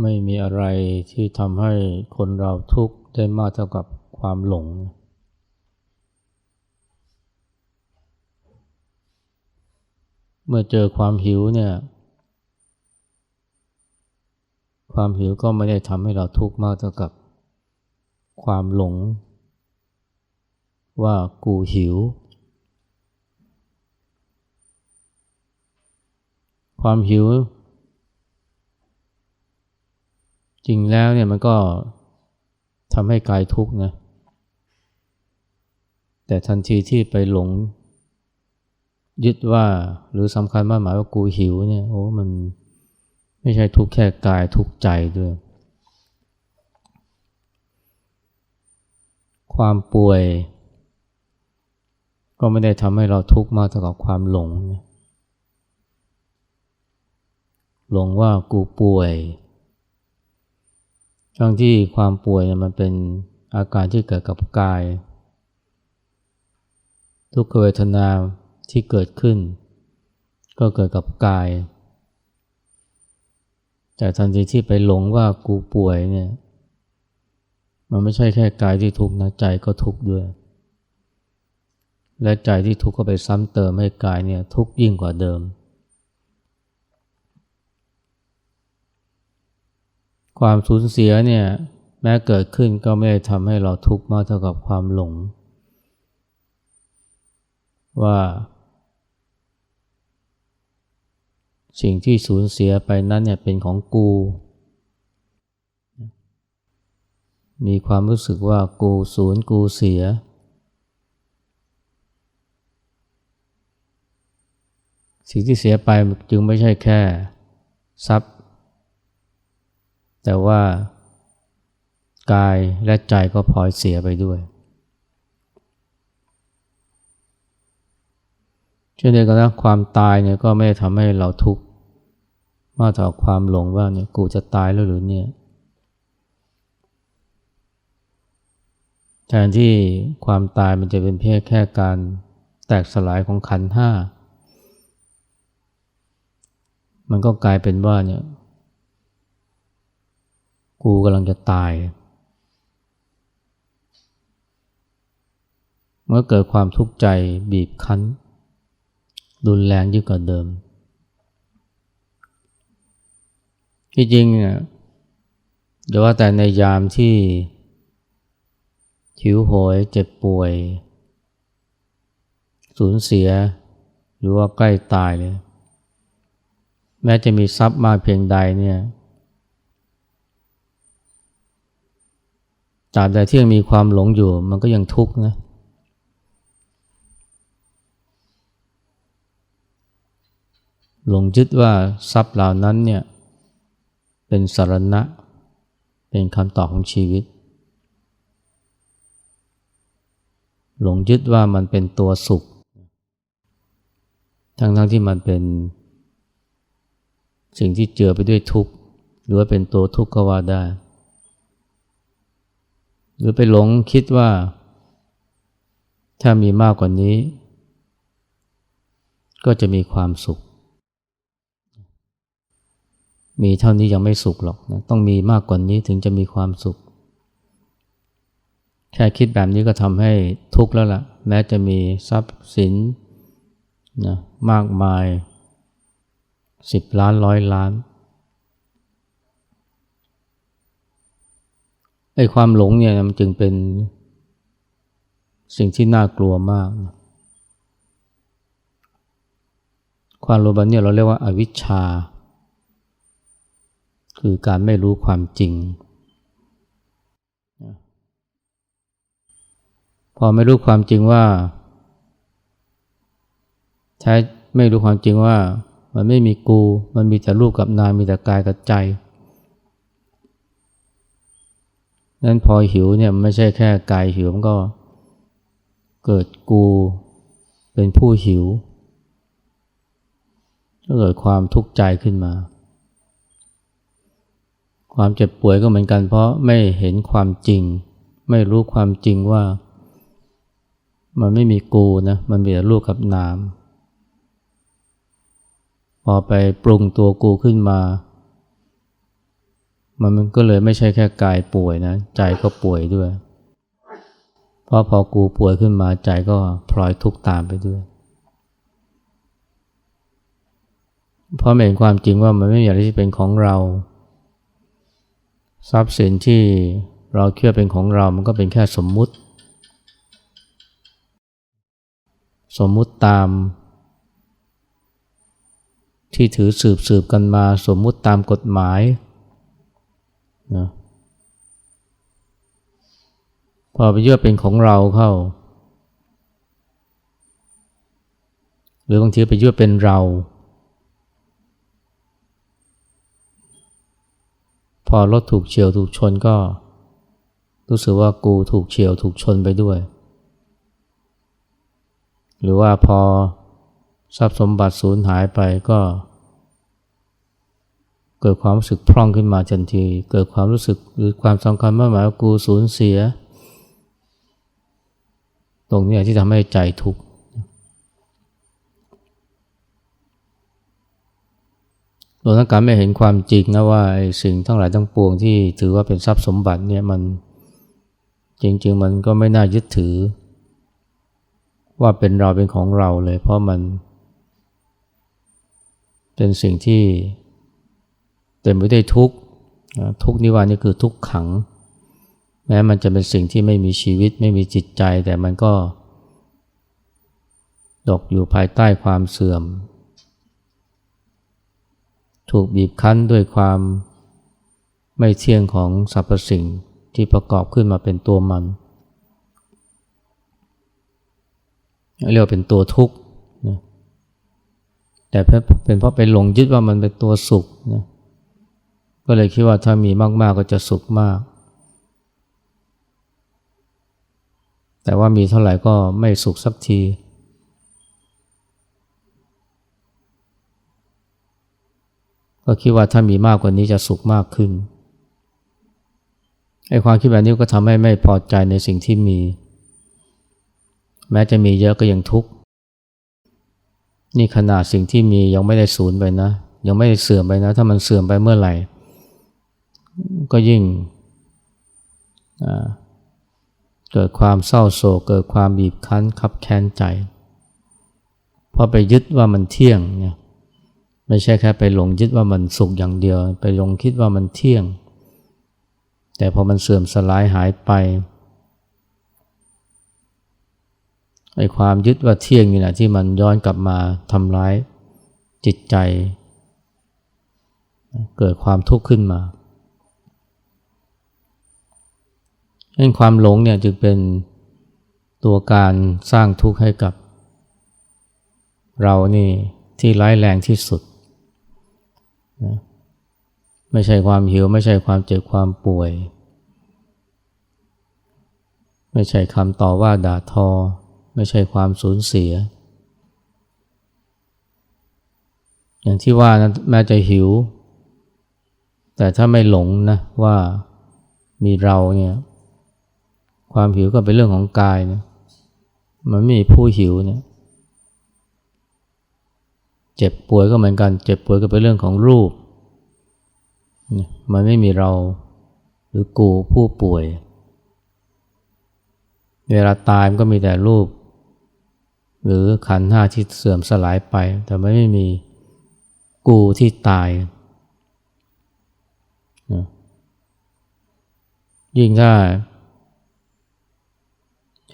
ไม่มีอะไรที่ทำให้คนเราทุกข์ได้มากเท่ากับความหลง เมื่อเจอความหิวเนี่ย ความหิวก็ไม่ได้ทำให้เราทุกข์มากเท่ากับความหลง ว่ากูหิว ความหิว จริงแล้วเนี่ยมันก็ทำให้กายทุกข์นะ แต่ทันทีที่ไปหลง ยึดว่าหรือสำคัญมากหมายว่ากูหิวเนี่ยโอ้มันไม่ใช่ทุกข์แค่กายทุกข์ใจด้วย ความป่วย ก็ไม่ได้ทำให้เราทุกข์มากเท่ากับความหลง หลงว่ากูป่วย ทั้งที่ความป่วยเนี่ยมันเป็นอาการที่เกิดกับกาย ทุกขเวทนาที่เกิดขึ้น ก็เกิดกับกาย แต่ทันทีที่ไปหลงว่ากูป่วยเนี่ยมันไม่ใช่แค่กายที่ทุกข์นะใจก็ทุกข์ด้วย และใจที่ทุกข์ก็ไปซ้ำเติมให้กายเนี่ยทุกข์ยิ่งกว่าเดิม ความสูญเสียเนี่ยแม้เกิดขึ้นก็ไม่ได้ทำให้เราทุกข์มากเท่ากับความหลง ว่า สิ่งที่สูญเสียไปนั้นเนี่ยเป็นของกู มีความรู้สึกว่ากูสูญกูเสีย สิ่งที่เสียไปจึงไม่ใช่แค่ ทรัพย์ แต่ว่ากายและใจก็พลอยเสียไปด้วย เช่นเดียวกันนะความตายเนี่ยก็ไม่ได้ทำให้เราทุกข์มากเท่าความหลงว่าเนี่ยกูจะตายแล้วหรือเนี่ยแทนที่ความตายมันจะเป็นเพียงแค่การแตกสลายของขันห้า มันก็กลายเป็นว่าเนี่ย กูกำลังจะตาย เมื่อเกิดความทุกข์ใจบีบคั้น รุนแรงยิ่งกว่าเดิม ที่จริงเนี่ยเดี๋ยวว่าแต่ในยามที่หิวโหยเจ็บป่วย สูญเสีย หรือว่าใกล้ตายเลยแม้จะมีทรัพย์มากเพียงใดเนี่ย ตราบใดที่ยังมีความหลงอยู่ มันก็ยังทุกข์นะ หลงยึดว่าทรัพย์เหล่านั้นเนี่ยเป็นสารณะ เป็นคำตอบของชีวิต หลงยึดว่ามันเป็นตัวสุข ทั้งๆทที่มันเป็นสิ่งที่เจือไปด้วยทุกข์ หรือว่าเป็นตัวทุกข์ก็ว่าได้ หรือไปหลงคิดว่า ถ้ามีมากกว่านี้ ก็จะมีความสุข มีเท่านี้ยังไม่สุขหรอกนะต้องมีมากกว่านี้ถึงจะมีความสุข แค่คิดแบบนี้ก็ทำให้ทุกข์แล้วล่ะ แม้จะมีทรัพย์สินนะมากมายสิบล้านร้อยล้าน ไอ้ความหลงเนี่ยมันจึงเป็นสิ่งที่น่ากลัวมาก ความโลภเนี่ยเราเรียกว่าอาวิชชา คือการไม่รู้ความจริง พอไม่รู้ความจริงว่าใช้ไม่รู้ความจริงว่า มันไม่มีกู มันมีแต่รูปกับนามมีแต่กายกับใจ นั้นพอหิวเนี่ยไม่ใช่แค่กายหิวมันก็เกิดกูเป็นผู้หิวก็เกิดความทุกข์ใจขึ้นมา ความเจ็บป่วยก็เหมือนกัน เพราะไม่เห็นความจริง ไม่รู้ความจริงว่า มันไม่มีกูนะ มันมีแต่รูปกับนาม พอไปปรุงตัวกูขึ้นมา มันมันก็เลยไม่ใช่แค่กายป่วยนะ ใจก็ป่วยด้วย เพราะพอกูป่วยขึ้นมาใจก็พลอยทุกข์ตามไปด้วย เพราะเห็นความจริงว่ามันไม่มีอะไรที่เป็นของเรา ทรัพย์สินที่เราเชื่อเป็นของเรา มันก็เป็นแค่สมมุติ สมมุติตาม ที่ถือสืบสืบกันมา สมมุติตามกฎหมาย นะพอไปเยื่อเป็นของเราเข้า หรือบางทีไปเยื่อเป็นเรา พอรถถูกเฉียวถูกชนก็ รู้สึกว่ากูถูกเฉียวถูกชนไปด้วย หรือว่าพอทรัพย์สมบัติสูญหายไปก็ เกิดความรู้สึกพร่องขึ้นมาทันที เกิดความรู้สึกหรือความสำคัญมากหมายว่ากูสูญเสีย ตรงนี้ที่ทำให้ใจทุกข์รวมทั้งการไม่เห็นความจริงนะว่าสิ่งทั้งหลายทั้งปวงที่ถือว่าเป็นทรัพย์สมบัติเนี่ยมันจริง ๆ มันก็ไม่น่ายึดถือ ว่าเป็นเราเป็นของเราเลย เพราะมัน เป็นสิ่งที่ เต็มไปด้วยทุกข์ทุกนิวรณ์นี่คือทุกขัง แม้มันจะเป็นสิ่งที่ไม่มีชีวิตไม่มีจิตใจ แต่มันก็ตกอยู่ภายใต้ความเสื่อม ถูกบีบคั้นด้วยความไม่เที่ยงของสรรพสิ่งที่ประกอบขึ้นมาเป็นตัวมัน เรียกเป็นตัวทุกข์นะแต่เป็นเพราะไปหลงยึดว่ามันเป็นตัวสุขนะ ก็เลยคิดว่าถ้ามีมาก ๆ ก็จะสุขมาก แต่ว่ามีเท่าไหร่ก็ไม่สุขสักที ก็คิดว่าถ้ามีมากกว่านี้จะสุขมากขึ้นไอ้ความคิดแบบนี้ก็ทำให้ไม่พอใจในสิ่งที่มี แม้จะมีเยอะก็ยังทุกข์นี่ขนาดสิ่งที่มียังไม่ได้สูญไปนะ ยังไม่ได้เสื่อมไปนะ ถ้ามันเสื่อมไปเมื่อไหร่ ก็ยิ่งเกิดความเศร้าโศกเกิดความบีบคั้นขับแค้นใจ เพราะไปยึดว่ามันเที่ยงเนี่ยไม่ใช่แค่ไปหลงยึดว่ามันสุขอย่างเดียว ไปหลงคิดว่ามันเที่ยง แต่พอมันเสื่อมสลายหายไปไอ้ความยึดว่าเที่ยงนี่แหละที่มันย้อนกลับมาทำร้ายจิตใจ เกิดความทุกข์ขึ้นมา เรื่องความหลงเนี่ยจึงเป็นตัวการสร้างทุกข์ให้กับ เรานี่ที่ร้ายแรงที่สุดนะไม่ใช่ความหิว ไม่ใช่ความเจ็บความป่วย ไม่ใช่คำต่อว่าด่าทอ ไม่ใช่ความสูญเสีย อย่างที่ว่านะแม้จะหิว แต่ถ้าไม่หลงนะว่ามีเราเนี่ย ความหิวก็เป็นเรื่องของกายนะมันไม่มีผู้หิวเนี่ยเจ็บป่วยก็เหมือนกัน เจ็บป่วยก็เป็นเรื่องของรูป มันไม่มีเราหรือกูผู้ป่วย เวลาตายมันก็มีแต่รูป หรือขันห้าที่เสื่อมสลายไป แต่ไม่มีกูที่ตายยิ่งถ้า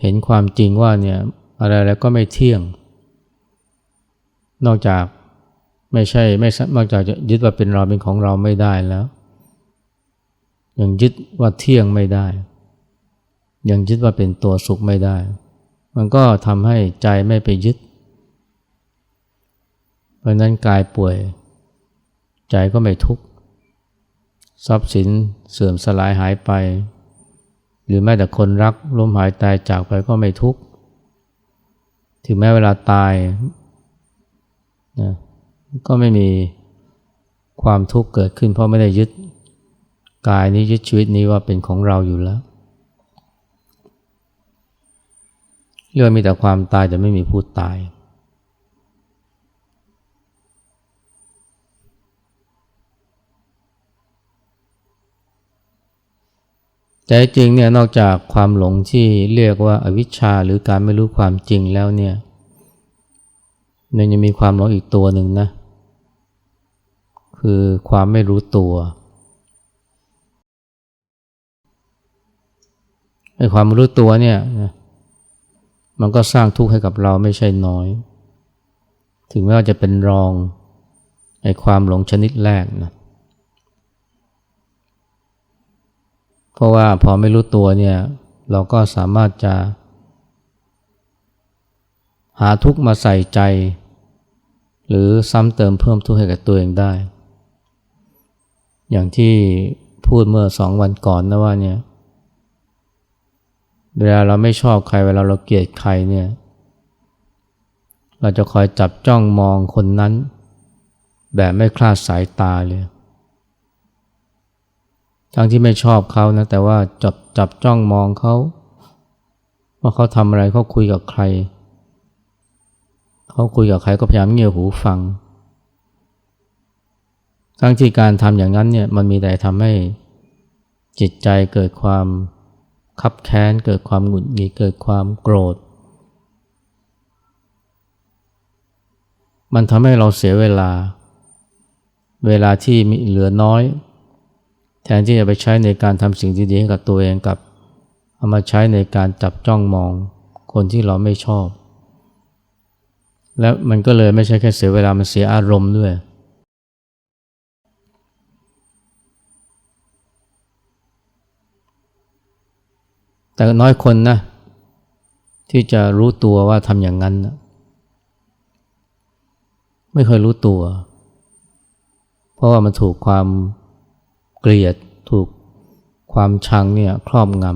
เห็นความจริงว่าเนี่ยอะไรแล้วก็ไม่เที่ยง นอกจากไม่ใช่ไม่นอกจากจะยึดว่าเป็นเราเป็นของเราไม่ได้แล้ว ยังยึดว่าเที่ยงไม่ได้ ยังยึดว่าเป็นตัวสุขไม่ได้ มันก็ทำให้ใจไม่ไปยึด เพราะนั้นกายป่วย ใจก็ไม่ทุกข์ทรัพย์สินเสื่อมสลายหายไป หรือแม้แต่คนรักล้มหายตายจากไปก็ไม่ทุกข์ ถึงแม้เวลาตายนะก็ไม่มีความทุกข์เกิดขึ้น เพราะไม่ได้ยึดกายนี้ยึดชีวิตนี้ว่าเป็นของเราอยู่แล้วเรื่องมีแต่ความตายแต่ไม่มีผู้ตาย แต่จริงเนี่ยนอกจากความหลงที่เรียกว่าอาวิชชาหรือการไม่รู้ความจริงแล้วเนี่ยมันยังมีความหลงอีกตัวหนึ่งนะ คือความไม่รู้ตัวไอ้ความรู้ตัวเนี่ยนะมันก็สร้างทุกข์ให้กับเราไม่ใช่น้อย ถึงแม้ว่าจะเป็นรองไอ้ความหลงชนิดแรกนะ เพราะว่าพอไม่รู้ตัวเนี่ย เราก็สามารถจะ หาทุกมาใส่ใจ หรือซ้ำเติมเพิ่มทุกข์ให้กับตัวเองได้ อย่างที่พูดเมื่อสองวันก่อนนะว่าเนี่ย เวลาเราไม่ชอบใครเวลาเราเกลียดใครเนี่ย เราจะคอยจับจ้องมองคนนั้น แบบไม่คลาดสายตาเลย ทั้งที่ไม่ชอบเขานะ แต่ว่าจับจับจ้องมองเขาว่าเขาทำอะไรเขาคุยกับใคร เขาคุยกับใครก็พยายามเงี่ยหูฟัง ทั้งที่การทำอย่างนั้นเนี่ยมันมีแต่ทำให้จิตใจเกิดความคับแค้น เกิดความหงุดหงิดเกิดความโกรธ มันทำให้เราเสียเวลา เวลาที่มีเหลือน้อย แทนที่จะไปใช้ในการทำสิ่งดีๆให้กับตัวเองกับเอามาใช้ในการจับจ้องมองคนที่เราไม่ชอบ และมันก็เลยไม่ใช่แค่เสียเวลา มันเสียอารมณ์ด้วย แต่น้อยคนนะที่จะรู้ตัวว่าทำอย่างนั้นนะไม่เคยรู้ตัว เพราะว่ามันถูกความ เกลียดถูกความชังเนี่ยครอบง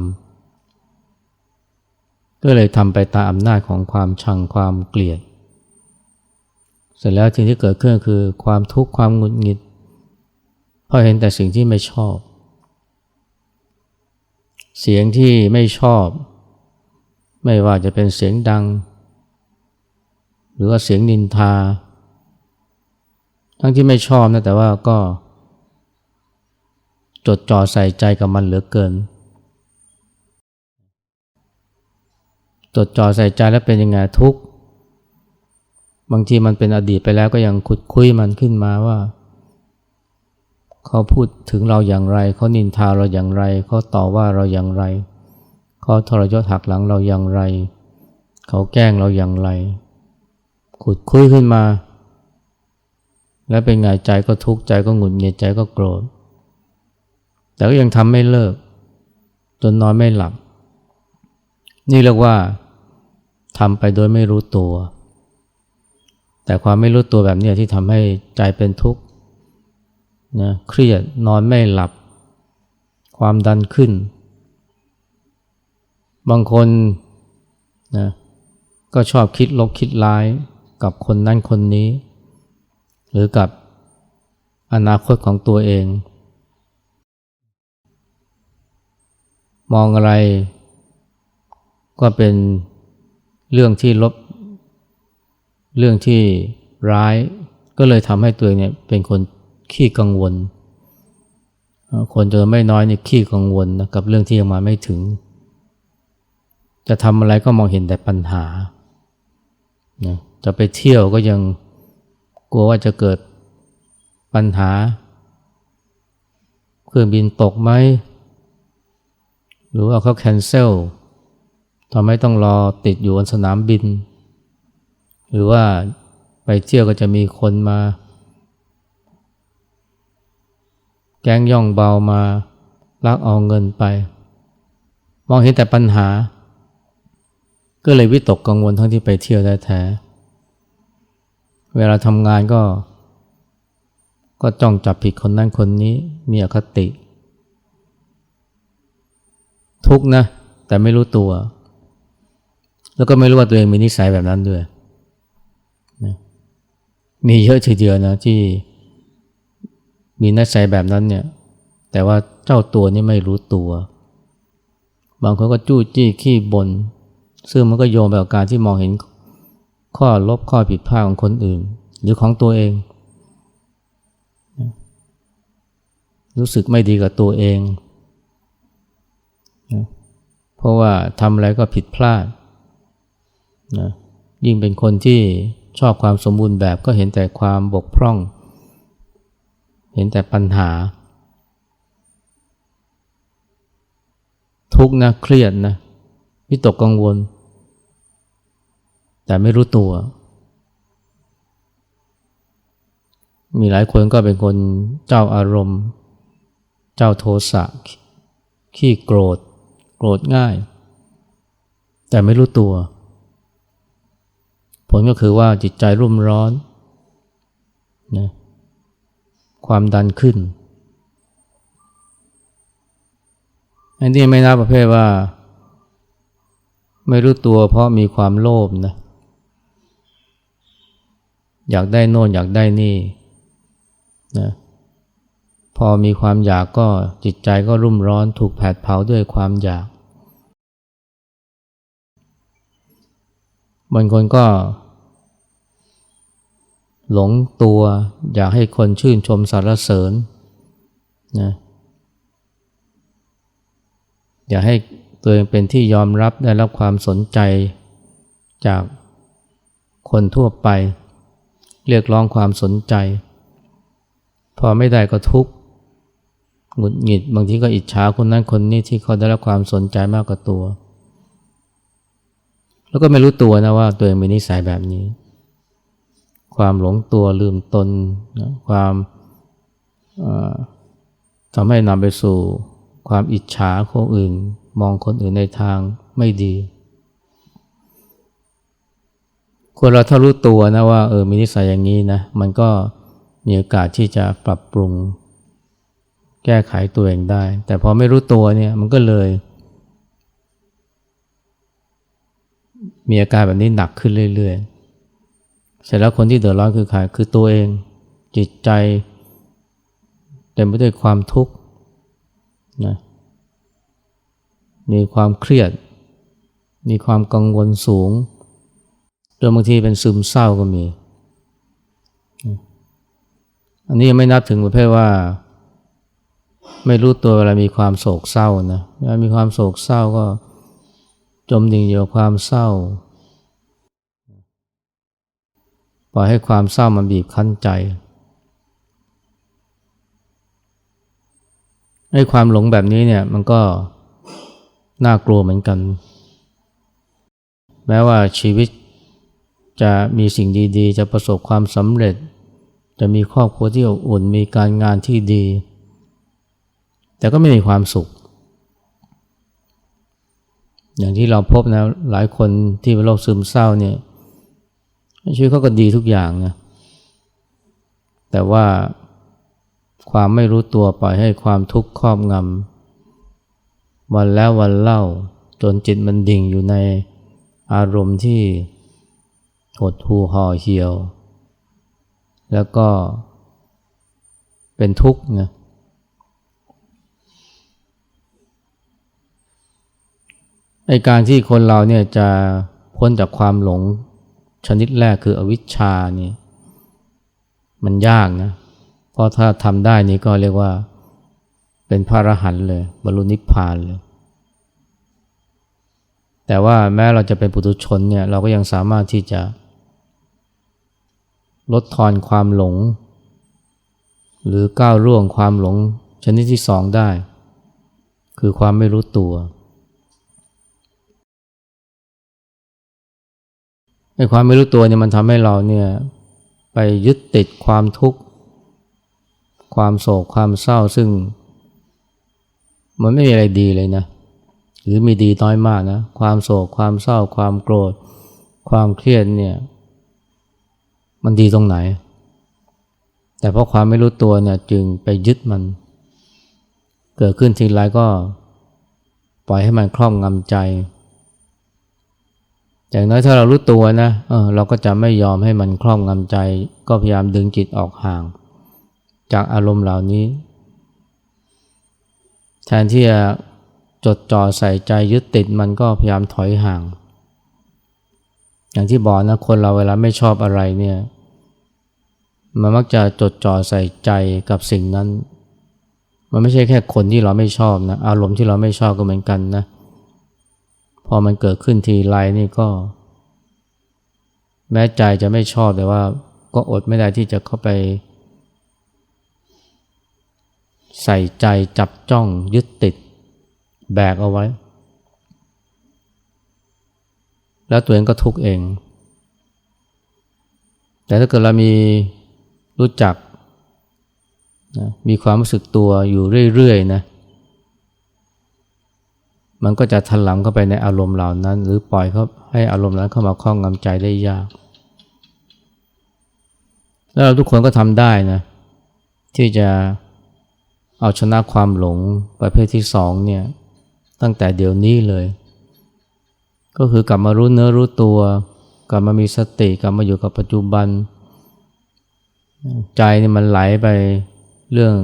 ำก็เลยทำไปตามอำนาจของความชังความเกลียด เสร็จแล้วสิ่งที่เกิดขึ้นคือความทุกข์ความหงุดหงิดเพราะเห็นแต่สิ่งที่ไม่ชอบ เสียงที่ไม่ชอบ ไม่ว่าจะเป็นเสียงดัง หรือว่าเสียงนินทา ทั้งที่ไม่ชอบนะแต่ว่าก็ จดจ่อใส่ใจกับมันเหลือเกิน จดจ่อใส่ใจแล้วเป็นยังไงทุกบางทีมันเป็นอดีตไปแล้วก็ยังคุดคุยมันขึ้นมาว่า เขาพูดถึงเราอย่างไร เขานินทาเราอย่างไร เขาต่อว่าเราอย่างไร เขาทรยศหักหลังเราอย่างไร เขาแกล้งเราอย่างไร ขุดคุยขึ้นมา และเป็นไงใจก็ทุกข์ใจก็หงุดหงิดใจก็โกรธ แต่ก็ยังทำไม่เลิก จนนอนไม่หลับ นี่เรียกว่าทำไปโดยไม่รู้ตัว แต่ความไม่รู้ตัวแบบนี้ที่ทำให้ใจเป็นทุกข์นะเครียดนอนไม่หลับ ความดันขึ้น บางคนนะก็ชอบคิดลบคิดร้ายกับคนนั้นคนนี้ หรือกับอนาคตของตัวเอง มองอะไร ก็เป็นเรื่องที่ลบ เรื่องที่ร้าย ก็เลยทำให้ตัวเองเนี่ยเป็นคนขี้กังวล คนจนวนไม่น้อยนี่ขี้กังวลนะกับเรื่องที่ยังมาไม่ถึง จะทำอะไรก็มองเห็นแต่ปัญหานะจะไปเที่ยวก็ยังกลัวว่าจะเกิดปัญหา เครื่องบินตกไหม หรือว่าเขาแคนเซิลทำให้ต้องรอติดอยู่บนสนามบิน หรือว่าไปเที่ยวก็จะมีคนมา แก๊งย่องเบามาลักเอาเงินไป มองเห็นแต่ปัญหา ก็เลยวิตกกังวลทั้งที่ไปเที่ยวแท้ๆเวลาทำงานก็ ก็จ้องจับผิดคนนั้นคนนี้มีอคติ ทุกนะ แต่ไม่รู้ตัว แล้วก็ไม่รู้ว่าตัวเองมีนิสัยแบบนั้นด้วยนะมีเยอะทีเดียวนะที่มีนิสัยแบบนั้นเนี่ย แต่ว่าเจ้าตัวนี่ไม่รู้ตัว บางคนก็จู้จี้ขี้บ่นซึ่งมันก็โยงไปกับการที่มองเห็นข้อลบข้อผิดพลาดของคนอื่น หรือของตัวเอง รู้สึกไม่ดีกับตัวเอง เพราะว่าทำอะไรก็ผิดพลาดนะยิ่งเป็นคนที่ชอบความสมบูรณ์แบบก็เห็นแต่ความบกพร่อง เห็นแต่ปัญหา ทุกข์นะเครียดนะวิตกกังวล แต่ไม่รู้ตัว มีหลายคนก็เป็นคนเจ้าอารมณ์ เจ้าโทสะขี้โกรธ โกรธง่าย แต่ไม่รู้ตัว ผลก็คือว่าจิตใจรุ่มร้อนนะความดันขึ้น อันนี้ไม่นับประเภทว่า ไม่รู้ตัวเพราะมีความโลภนะ อยากได้โน่นอยากได้นี่นะ พอมีความอยากก็จิตใจก็รุ่มร้อนถูกแผดเผาด้วยความอยาก บางคนก็ หลงตัวอยากให้คนชื่นชมสรรเสริญนะอยากให้ตัวเองเป็นที่ยอมรับได้รับความสนใจจากคนทั่วไป เรียกร้องความสนใจ พอไม่ได้ก็ทุกข์ หงุดหงิด บางทีก็อิจฉาคนนั้นคนนี้ที่เขาได้รับความสนใจมากกว่าตัว แล้วก็ไม่รู้ตัวนะว่าตัวเองมีนิสัยแบบนี้ ความหลงตัวลืมตนนะความทำให้นำไปสู่ ความอิจฉาคนอื่น มองคนอื่นในทางไม่ดีคนเราถ้ารู้ตัวนะว่าเออมีนิสัยอย่างนี้นะมันก็มีโอกาสที่จะปรับปรุง แก้ไขตัวเองได้ แต่พอไม่รู้ตัวเนี่ยมันก็เลย มีอาการแบบนี้หนักขึ้นเรื่อยๆ เสร็จแล้วคนที่เดือดร้อนคือใครคือตัวเอง จิตใจเต็มไปด้วยความทุกข์นะมีความเครียด มีความกังวลสูงจนบางทีเป็นซึมเศร้าก็มี อันนี้ยังไม่นับถึงประเภทว่า ไม่รู้ตัวเวลามีความโศกเศร้านะเวลามีความโศกเศร้าก็จมดิ่งอยู่กับความเศร้า ปล่อยให้ความเศร้ามันบีบคั้นใจไอ้ความหลงแบบนี้เนี่ยมันก็น่ากลัวเหมือนกัน แม้ว่าชีวิตจะมีสิ่งดีๆ จะประสบความสำเร็จ จะมีครอบครัวที่อบอุ่น มีการงานที่ดี แต่ก็ไม่มีความสุข อย่างที่เราพบนะหลายคนที่เป็นโรคซึมเศร้าเนี่ยชีวิตเขาก็ดีทุกอย่างนะแต่ว่าความไม่รู้ตัวปล่อยให้ความทุกข์ครอบงำวันแล้ววันเล่า จนจิตมันดิ่งอยู่ในอารมณ์ที่หดหูห่อเหี่ยว แล้วก็เป็นทุกข์นะ ไอการที่คนเราเนี่ยจะพ้นจากความหลงชนิดแรกคืออวิชชานี่มันยากนะ เพราะถ้าทำได้นี่ก็เรียกว่าเป็นพระอรหันต์เลยบรรลุนิพพานเลย แต่ว่าแม้เราจะเป็นปุถุชนเนี่ยเราก็ยังสามารถที่จะ ลดทอนความหลง หรือก้าวร่วงความหลงชนิดที่สองได้ คือความไม่รู้ตัว ไอ้ความไม่รู้ตัวเนี่ยมันทำให้เราเนี่ยไปยึดติดความทุกข์ความโศกความเศร้าซึ่ง มันไม่มีอะไรดีเลยนะ หรือมีดีน้อยมากนะ ความโศกความเศร้า ความโกรธ ความเครียดเนี่ย มันดีตรงไหน แต่เพราะความไม่รู้ตัวเนี่ยจึงไปยึดมัน เกิดขึ้นทีไรก็ ปล่อยให้มันครอบงำใจ อย่างน้อยถ้าเรารู้ตัวนะเออเราก็จะไม่ยอมให้มันครอบงำใจ ก็พยายามดึงจิตออกห่าง จากอารมณ์เหล่านี้ แทนที่จะจดจ่อใส่ใจยึดติดมันก็พยายามถอยห่าง อย่างที่บอกนะคนเราเวลาไม่ชอบอะไรเนี่ยมันมักจะจดจ่อใส่ใจกับสิ่งนั้น มันไม่ใช่แค่คนที่เราไม่ชอบนะ อารมณ์ที่เราไม่ชอบก็เหมือนกันนะ พอมันเกิดขึ้นทีไรนี่ก็ แม้ใจจะไม่ชอบแต่ว่าก็อดไม่ได้ที่จะเข้าไป ใส่ใจจับจ้องยึดติด แบกเอาไว้ แล้วตัวเองก็ทุกข์เอง แต่ถ้าเกิดเรามีรู้จักนะมีความรู้สึกตัวอยู่เรื่อยๆนะ มันก็จะถลำเข้าไปในอารมณ์เหล่านั้น หรือปล่อยเขาให้อารมณ์นั้นเข้ามาครอบงำใจได้ยาก แล้วเราทุกคนก็ทำได้นะที่จะเอาชนะความหลงประเภทที่สองเนี่ยตั้งแต่เดี๋ยวนี้เลย ก็คือกลับมารู้เนื้อรู้ตัว กลับมามีสติกลับมาอยู่กับปัจจุบัน ใจนี่มันไหลไปเรื่อง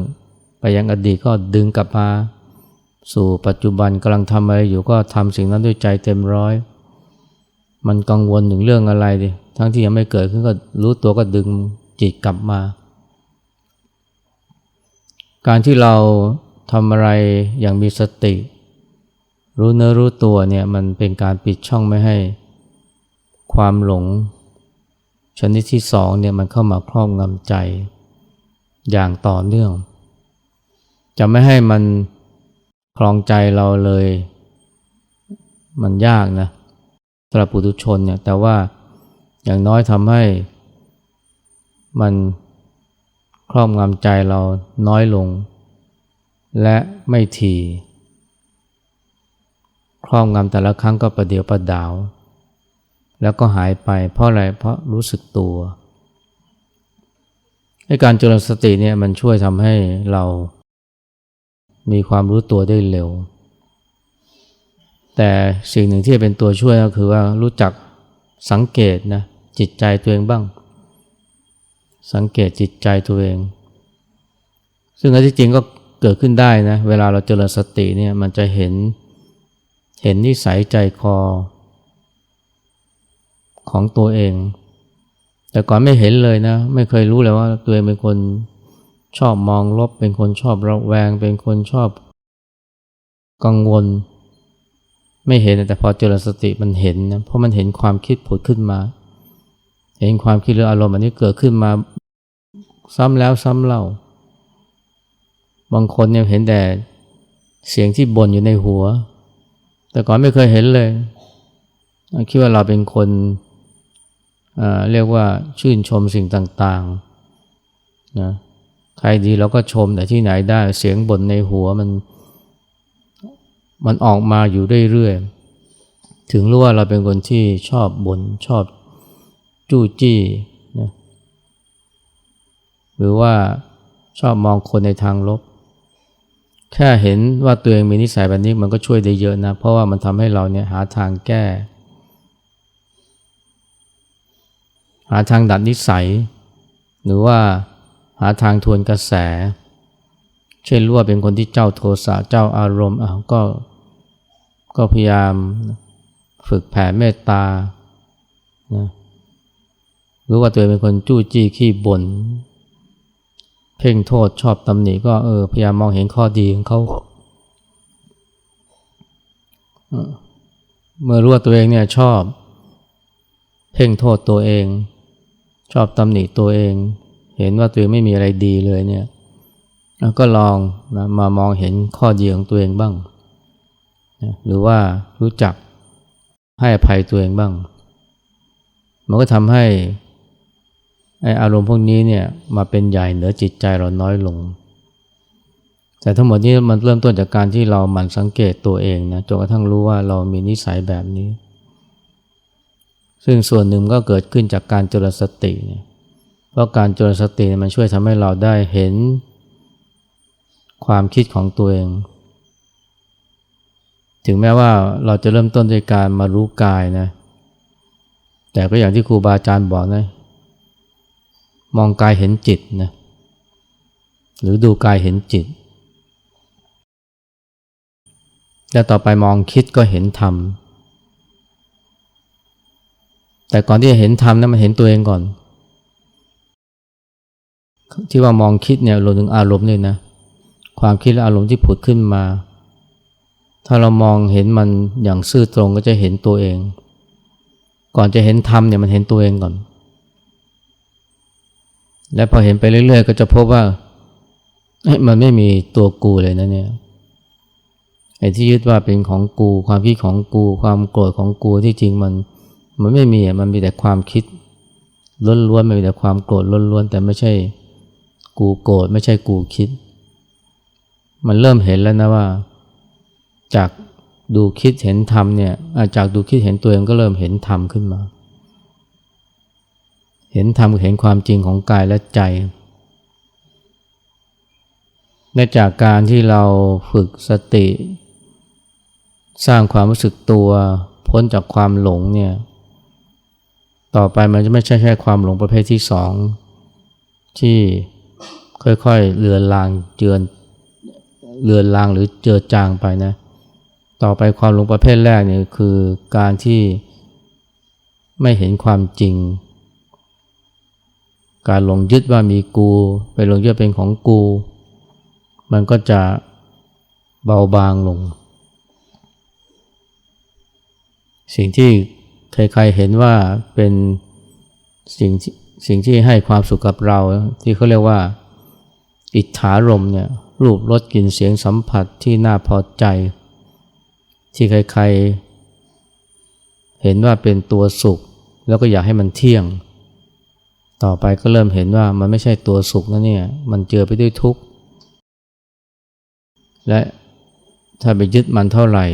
ไปยังอดีตก็ดึงกลับมา สู่ปัจจุบันกำลังทำอะไรอยู่ก็ทำสิ่งนั้นด้วยใจเต็มร้อย มันกังวลถึงเรื่องอะไรดิทั้งที่ยังไม่เกิดขึ้นก็รู้ตัวก็ดึงจิตกลับมา การที่เราทำอะไรอย่างมีสติ รู้เนื้อรู้ตัวเนี่ยมันเป็นการปิดช่องไม่ให้ ความหลง ชนิดที่สองเนี่ยมันเข้ามาครอบงำใจ อย่างต่อเนื่อง จะไม่ให้มัน คลองใจเราเลย มันยากนะสำหรับปุถุชนเนี่ยแต่ว่าอย่างน้อยทำให้มันครอบงำใจเราน้อยลง และไม่ทีครอบงำแต่ละครั้งก็ประเดียวประดาว แล้วก็หายไปเพราะอะไรเพราะรู้สึกตัวให้การเจริญสติเนี่ยมันช่วยทำให้เรา มีความรู้ตัวได้เร็ว แต่สิ่งหนึ่งที่เป็นตัวช่วยก็คือว่ารู้จักสังเกตนะจิตใจตัวเองบ้าง สังเกตจิตใจตัวเอง ซึ่งอันที่จริงก็เกิดขึ้นได้นะเวลาเราเจริญสติเนี่ยมันจะเห็นเห็นนิสัยใจคอ ของตัวเอง แต่ก่อนไม่เห็นเลยนะ ไม่เคยรู้เลยว่าตัวเองเป็นคน ชอบมองลบ เป็นคนชอบระแวง เป็นคนชอบกังวล ไม่เห็นแต่พอเจริญสติมันเห็นนะเพราะมันเห็นความคิดผุดขึ้นมา เห็นความคิดหรืออารมณ์อันนี้เกิดขึ้นมา ซ้ำแล้วซ้ำเล่า บางคนเนี่ยเห็นแต่เสียงที่บ่นอยู่ในหัว แต่ก่อนไม่เคยเห็นเลยคิดว่าเราเป็นคนเเรียกว่าชื่นชมสิ่งต่างๆนะ ใครดีเราก็ชมแต่ที่ไหนได้เสียงบ่นในหัวมัน มันออกมาอยู่เรื่อยๆ ถึงรู้ว่าเราเป็นคนที่ชอบบ่นชอบจู้จี้นะหรือว่าชอบมองคนในทางลบ แค่เห็นว่าตัวเองมีนิสัยแบบนี้มันก็ช่วยได้เยอะนะ เพราะว่ามันทำให้เราเนี่ยหาทางแก้ หาทางดัดนิสัย หรือว่า หาทางทวนกระแส เช่นรู้ว่าเป็นคนที่เจ้าโทสะเจ้าอารมณ์อะก็ก็พยายามฝึกแผ่เมตตานะรู้ว่าตัวเองเป็นคนจู้จี้ขี้บน่นเพ่งโทษชอบตำหนิก็เออพยายามมองเห็นข้อดีของเขาเมื่อรู้ว่าตัวเองเนี่ยชอบ เพ่งโทษตัวเอง ชอบตำหนิตัวเอง เห็นว่าตัวเองไม่มีอะไรดีเลยเนี่ยก็ลองนะมามองเห็นข้อดีของตัวเองบ้างนะหรือว่ารู้จักให้อภัยตัวเองบ้าง มันก็ทำให้ไออารมณ์พวกนี้เนี่ยมาเป็นใหญ่เหนือจิตใจเราน้อยลง แต่ทั้งหมดนี้มันเริ่มต้นจากการที่เราหมั่นสังเกตตัวเองนะจนกระทั่งรู้ว่าเรามีนิสัยแบบนี้ ซึ่งส่วนหนึ่งก็เกิดขึ้นจากการเจริญสติเนี่ย เพราะการเจริญสติมันช่วยทำให้เราได้เห็นความคิดของตัวเอง ถึงแม้ว่าเราจะเริ่มต้นด้วยการมารู้กายนะ แต่ก็อย่างที่ครูบาอาจารย์บอกนะ มองกายเห็นจิตนะ หรือดูกายเห็นจิต แล้วต่อไปมองคิดก็เห็นธรรม แต่ก่อนที่จะเห็นธรรมนะมันเห็นตัวเองก่อน ที่ว่ามองคิดเนี่ยรวมถึงอารมณ์เนี่ยนะ ความคิดและอารมณ์ที่ผุดขึ้นมา ถ้าเรามองเห็นมันอย่างซื่อตรงก็จะเห็นตัวเอง ก่อนจะเห็นธรรมเนี่ยมันเห็นตัวเองก่อน และพอเห็นไปเรื่อย ๆ ก็จะพบว่าเอ้มันไม่มีตัวกูเลยนะเนี่ยไอ้ที่ยึดว่าเป็นของกู ความคิดของกู ความโกรธของกูที่จริงมัน มันไม่มีอะมันมีแต่ความคิดล้วนๆมันมีแต่ความโกรธล้วนๆแต่ไม่ใช่ กูโกรธไม่ใช่กูคิด มันเริ่มเห็นแล้วนะว่า จากดูคิดเห็นธรรมเนี่ยจากดูคิดเห็นตัวเองก็เริ่มเห็นธรรมขึ้นมา เห็นธรรมเห็นความจริงของกายและใจและจากการที่เราฝึกสติ สร้างความรู้สึกตัว พ้นจากความหลงเนี่ยต่อไปมันจะไม่ใช่แค่ความหลงประเภทที่สองที่ ค่อยๆเลือนลางเจือนเลือนลางหรือเจือจางไปนะ ต่อไปความหลงประเภทแรกเนี่ยคือการที่ไม่เห็นความจริง การหลงยึดว่ามีกู ไปหลงยึดเป็นของกู มันก็จะเบาบางลง สิ่งที่ใครๆเห็นว่าเป็นสิ่งที่สิ่งที่ให้ความสุขกับเราที่เขาเรียกว่า อิทธารมเนี่ยรูปรสกลิ่นเสียงสัมผัสที่น่าพอใจ ที่ใครๆ เห็นว่าเป็นตัวสุข แล้วก็อยากให้มันเที่ยง ต่อไปก็เริ่มเห็นว่ามันไม่ใช่ตัวสุขนะเนี่ยมันเจอไปด้วยทุกข์ และถ้าไปยึดมันเท่าไหร่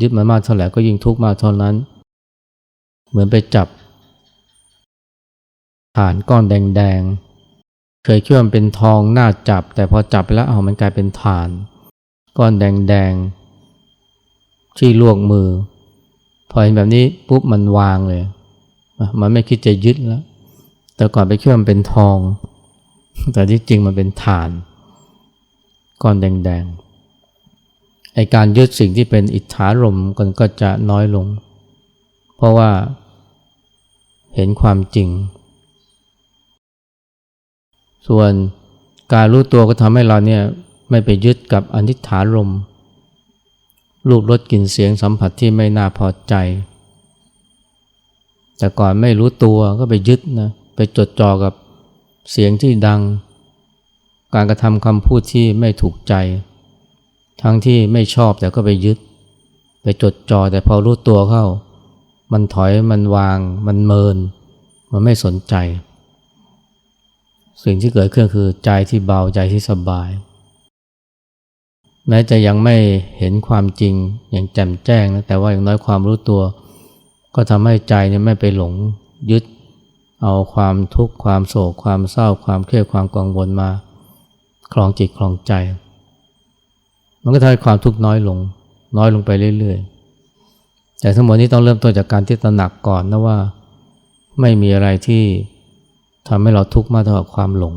ยึดมันมากเท่าไหร่ก็ยิ่งทุกข์มากเท่านั้น เหมือนไปจับฐานก้อนแดงๆ เคยคิดว่ามันเป็นทองน่าจับ แต่พอจับไปแล้วเอามันกลายเป็นฐาน ก้อนแดงๆที่ลวกมือ พอเห็นแบบนี้ปุ๊บมันวางเลย มันไม่คิดจะยึดแล้ว แต่ก่อนไปคิดว่ามันเป็นทอง แต่ที่จริงมันเป็นฐาน ก้อนแดงๆไอการยึดสิ่งที่เป็นอิทธารมกันก็จะน้อยลง เพราะว่าเห็นความจริง ส่วนการรู้ตัวก็ทำให้เราเนี่ยไม่ไปยึดกับอนิถารมรูปรสกลิ่นเสียงสัมผัสที่ไม่น่าพอใจ แต่ก่อนไม่รู้ตัวก็ไปยึดนะไปจดจ่อกับเสียงที่ดัง การกระทำคำพูดที่ไม่ถูกใจ ทั้งที่ไม่ชอบแต่ก็ไปยึด ไปจดจ่อแต่พอรู้ตัวเข้า มันถอยมันวาง มันเมิน มันไม่สนใจ สิ่งที่เกิดขึ้นคือใจที่เบาใจที่สบาย แม้จะยังไม่เห็นความจริงอย่างแจ่มแจ้งนะแต่ว่าอย่างน้อยความรู้ตัว ก็ทำให้ใจเนี่ยไม่ไปหลงยึด เอาความทุกข์ความโศกความเศร้าความเครียดความกังวลมาคลองจิตคลองใจ มันก็ทำให้ความทุกข์น้อยลง น้อยลงไปเรื่อยๆ แต่ทั้งหมดนี้ต้องเริ่มต้นจากการที่ตระหนักก่อนนะว่า ไม่มีอะไรที่ ทำให้เราทุกข์มากเท่ากับความหลง